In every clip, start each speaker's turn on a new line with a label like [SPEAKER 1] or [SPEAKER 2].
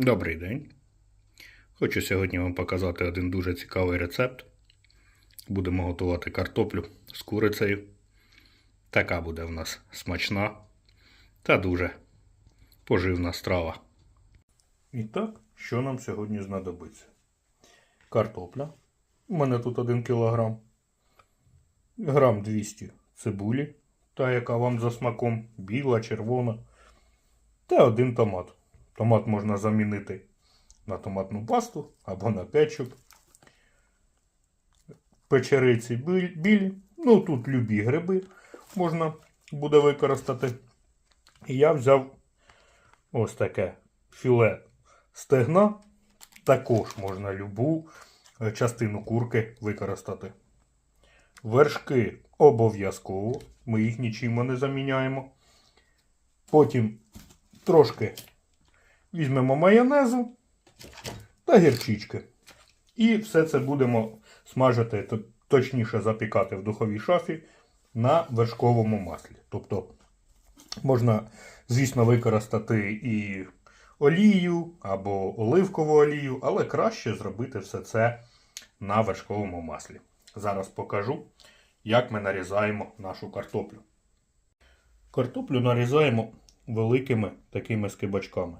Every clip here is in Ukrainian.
[SPEAKER 1] Добрий день. Хочу сьогодні вам показати один дуже цікавий рецепт. Будемо готувати картоплю з курицею. Така буде в нас смачна та дуже поживна страва. І так, що нам сьогодні знадобиться? Картопля. У мене тут 1 кг. Грам 200 цибулі, та яка вам за смаком, біла, червона. Та один томат. Томат можна замінити на томатну пасту або на кетчуп. Печериці білі. Ну, тут любі гриби можна буде використати. І я взяв ось таке філе стегна. Також можна любу е, частину курки використати. Вершки обов'язково. Ми їх нічим не заміняємо. Потім трошки візьмемо майонезу та гірчички. І все це будемо смажити, точніше запікати в духовій шафі на вершковому маслі. Тобто можна, звісно, використати і олію або оливкову олію, але краще зробити все це на вершковому маслі. Зараз покажу, як ми нарізаємо нашу картоплю. Картоплю нарізаємо великими такими скибачками.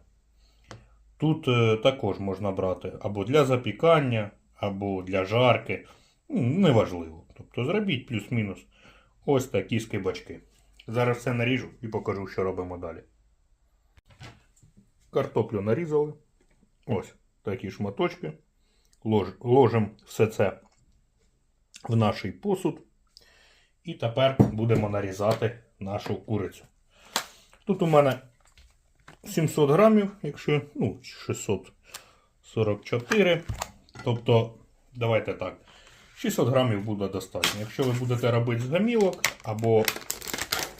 [SPEAKER 1] Тут е, також можна брати або для запікання, або для жарки. Ну, Неважливо. Тобто зробіть плюс-мінус ось такі скибачки. Зараз все наріжу і покажу, що робимо далі. Картоплю нарізали. Ось такі шматочки. Лож, ложимо все це в наш посуд. І тепер будемо нарізати нашу курицю. Тут у мене 700 грамів, якщо ну, 644. Тобто, давайте так. 600 грамів буде достатньо. Якщо ви будете робити з гамілок або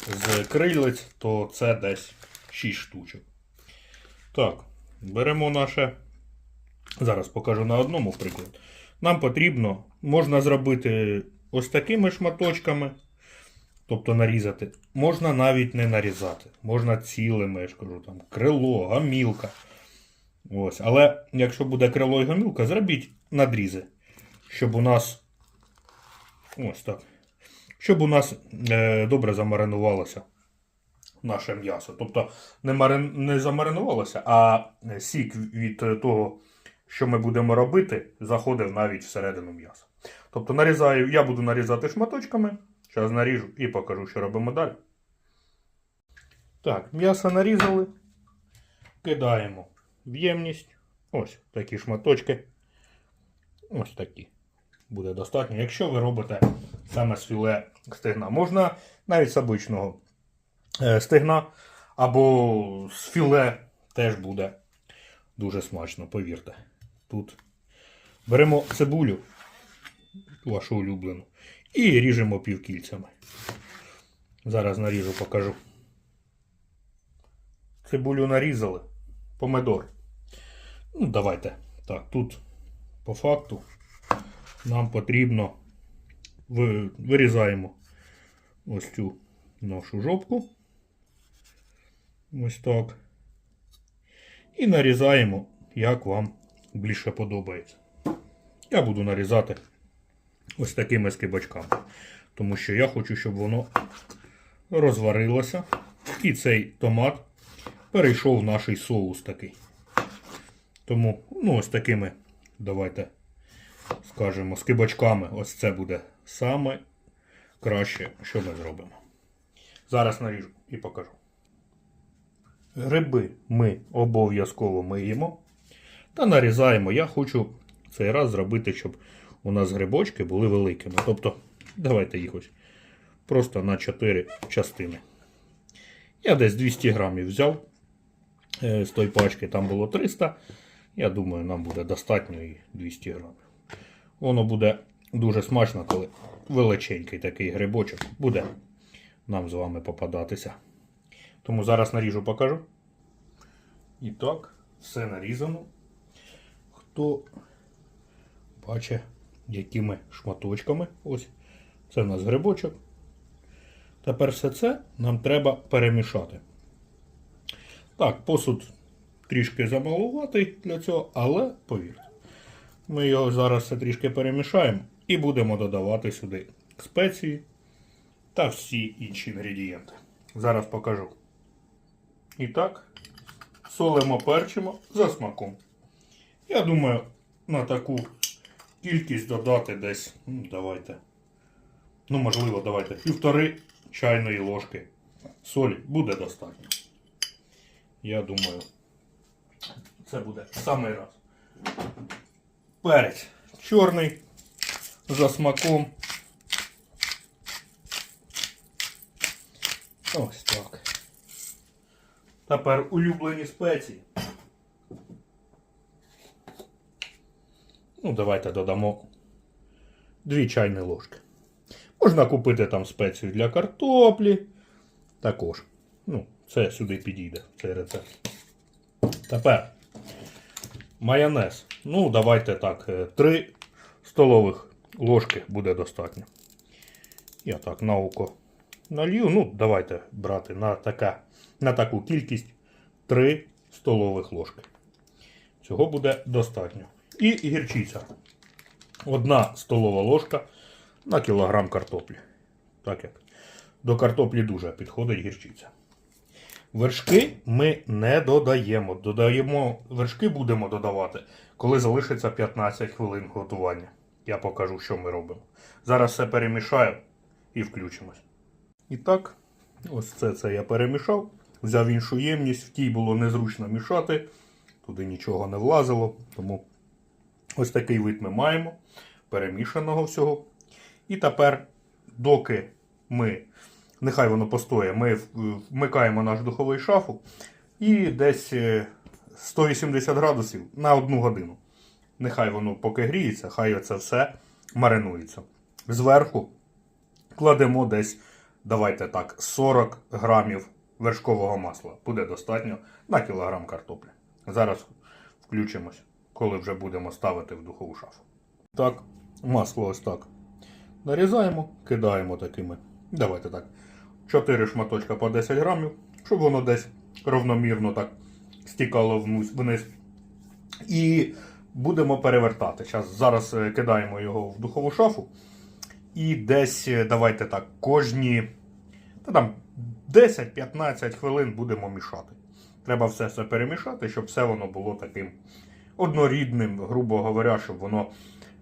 [SPEAKER 1] з крилиць, то це десь 6 штучок. Так, беремо наше. Зараз покажу на одному приклад. Нам потрібно, можна зробити ось такими шматочками. Тобто нарізати. Можна навіть не нарізати. Можна цілими, я ж кажу, там крило, гамілка. Ось. Але якщо буде крило і гамілка, зробіть надрізи. Щоб у нас. Ось так. Щоб у нас е, добре замаринувалося наше м'ясо. Тобто не, марин, не замаринувалося, а сік від того, що ми будемо робити, заходив навіть всередину м'яса. Тобто нарізаю, я буду нарізати шматочками. Зараз наріжу і покажу, що робимо далі. Так, м'ясо нарізали. Кидаємо в ємність. Ось такі шматочки. Ось такі. Буде достатньо. Якщо ви робите саме з філе стегна, можна навіть з обичного е, стегна або з філе теж буде дуже смачно, повірте. Тут беремо цибулю, вашу улюблену, і ріжемо півкільцями. Зараз наріжу, покажу. Цибулю нарізали. Помидор. Ну, давайте. Так, тут по факту нам потрібно вирізаємо ось цю нашу жопку. Ось так. І нарізаємо, як вам більше подобається. Я буду нарізати ось такими скибочками. Тому що я хочу, щоб воно розварилося. І цей томат перейшов в наш соус такий. Тому, ну, ось такими, давайте скажемо, скибочками. Ось це буде саме краще, що ми зробимо. Зараз наріжу і покажу. Гриби ми обов'язково миємо та нарізаємо. Я хочу цей раз зробити, щоб у нас грибочки були великими. Тобто, давайте їх ось просто на 4 частини. Я десь 200 грамів взяв е, з тої пачки, там було 300. Я думаю, нам буде достатньо і 200 грамів. Воно буде дуже смачно, коли величенький такий грибочок буде нам з вами попадатися. Тому зараз наріжу покажу. І так, все нарізано. Хто бачить, якими шматочками. Ось. Це в нас грибочок. Тепер все це нам треба перемішати. Так, посуд трішки замалуватий для цього, але повірте. Ми його зараз все трішки перемішаємо і будемо додавати сюди спеції та всі інші інгредієнти. Зараз покажу. І так, солимо, перчимо за смаком. Я думаю, на таку кількість додати десь, ну, давайте. Ну, можливо, давайте півтори чайної ложки солі буде достатньо. Я думаю, це буде самий раз. Перець чорний за смаком. Ось так. Тепер улюблені спеції. Ну, давайте додамо 2 чайні ложки. Можна купити там спецію для картоплі. Також. Ну, це сюди підійде, цей рецепт. Тепер майонез. Ну, давайте так, 3 столових ложки буде достатньо. Я так на око налью. Ну, давайте брати на, така, на таку кількість 3 столових ложки. Цього буде достатньо. І гірчиця. Одна столова ложка на кілограм картоплі. Так як до картоплі дуже підходить гірчиця. Вершки ми не додаємо. Додаємо вершки будемо додавати, коли залишиться 15 хвилин готування. Я покажу, що ми робимо. Зараз все перемішаю і включимось. І так, ось це, це я перемішав. Взяв іншу ємність, в тій було незручно мішати, туди нічого не влазило. Тому ось такий вид ми маємо перемішаного всього. І тепер, доки ми, нехай воно постоє, ми вмикаємо наш духовий шафу і десь е, 180 градусів на одну годину. Нехай воно поки гріється, хай це все маринується. Зверху кладемо десь, давайте так, 40 грамів вершкового масла. Буде достатньо на кілограм картоплі. Зараз включимось, коли вже будемо ставити в духову шафу. Так, масло ось так. Нарізаємо, кидаємо такими. Давайте так. 4 шматочка по 10 грамів, щоб воно десь равномірно так стікало вниз. І будемо перевертати. Зараз, зараз е, кидаємо його в духову шафу. І десь, е, давайте так, кожні та там 10-15 хвилин будемо мішати. Треба все це перемішати, щоб все воно було таким однорідним, грубо говоря, щоб воно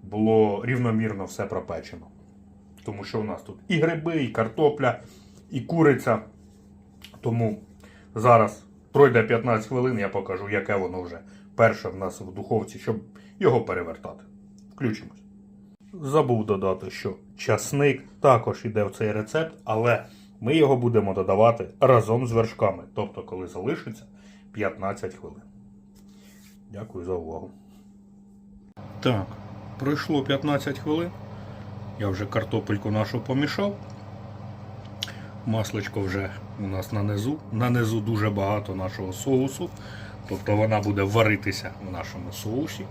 [SPEAKER 1] було рівномірно все пропечено. Тому що у нас тут і гриби, і картопля, і куриця. Тому зараз пройде 15 хвилин, я покажу, яке воно вже перше в нас в духовці, щоб його перевертати. Включимось. Забув додати, що часник також йде в цей рецепт, але ми його будемо додавати разом з вершками, тобто коли залишиться 15 хвилин. Дякую за увагу. Так, пройшло 15 хвилин. Я вже картопельку нашу помішав. Масличко вже у нас на низу. На низу дуже багато нашого соусу. Тобто вона буде варитися в нашому соусі.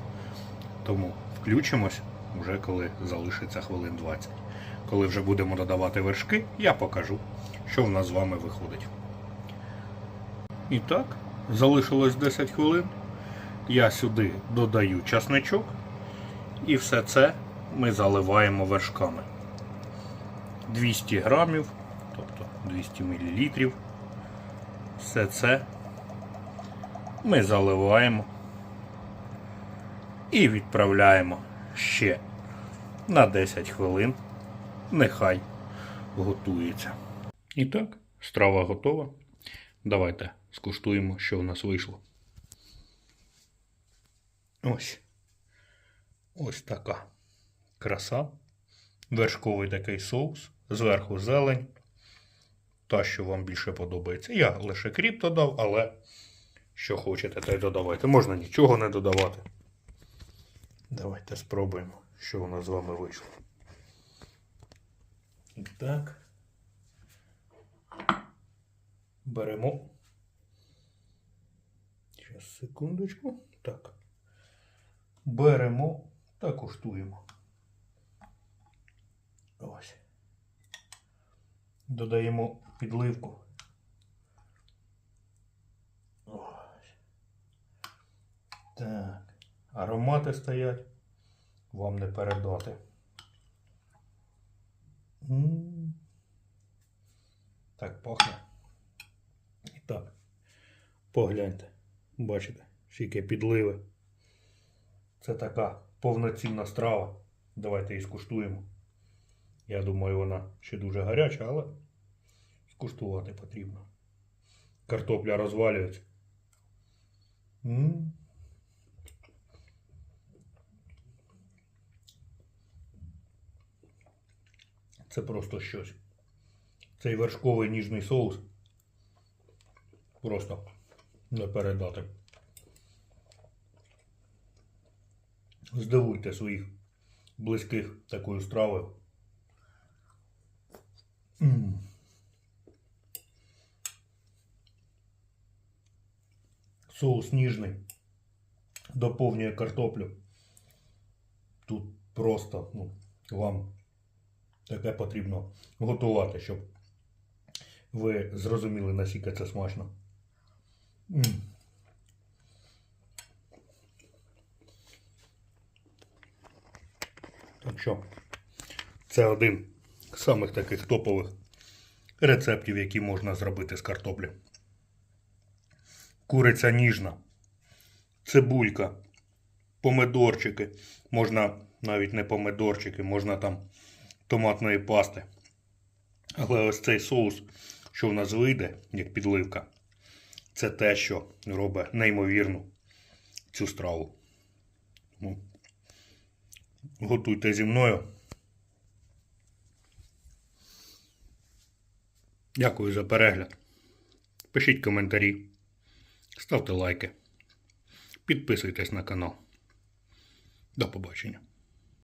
[SPEAKER 1] Тому включимось вже коли залишиться хвилин 20. Коли вже будемо додавати вершки, я покажу, що в нас з вами виходить. І так, залишилось 10 хвилин. Я сюди додаю часничок. І все це ми заливаємо вершками. 200 грамів, тобто 200 мл. Все це ми заливаємо і відправляємо ще на 10 хвилин. Нехай готується. І так, страва готова. Давайте скуштуємо, що в нас вийшло. Ось. Ось така краса. Вершковий такий соус. Зверху зелень. Та, що вам більше подобається. Я лише кріп додав, але що хочете, те й додавайте. Можна нічого не додавати. Давайте спробуємо, що у нас з вами вийшло. І так. Беремо. Зараз, секундочку. Так. Беремо та куштуємо. Ось. Додаємо підливку. Ось. Так. Аромати стоять. Вам не передати. Так пахне. І так. Погляньте. Бачите, скільки підливи. Це така повноцінна страва. Давайте її скуштуємо. Я думаю, вона ще дуже гаряча, але скуштувати потрібно. Картопля розвалюється. М. Це просто щось. Цей вершковий ніжний соус. Просто не передати. Здивуйте своїх близьких такою стравою. Соус ніжний. Доповнює картоплю. Тут просто ну, вам таке потрібно готувати, щоб ви зрозуміли, наскільки це смачно. Так що, це один з самих таких топових рецептів, які можна зробити з картоплі. Куриця ніжна, цибулька, помидорчики. Можна навіть не помидорчики, можна там томатної пасти. Але ось цей соус, що в нас вийде, як підливка, це те, що робить неймовірну цю страву. Готуйте зі мною. Дякую за перегляд. Пишіть коментарі, ставте лайки, підписуйтесь на канал. До побачення.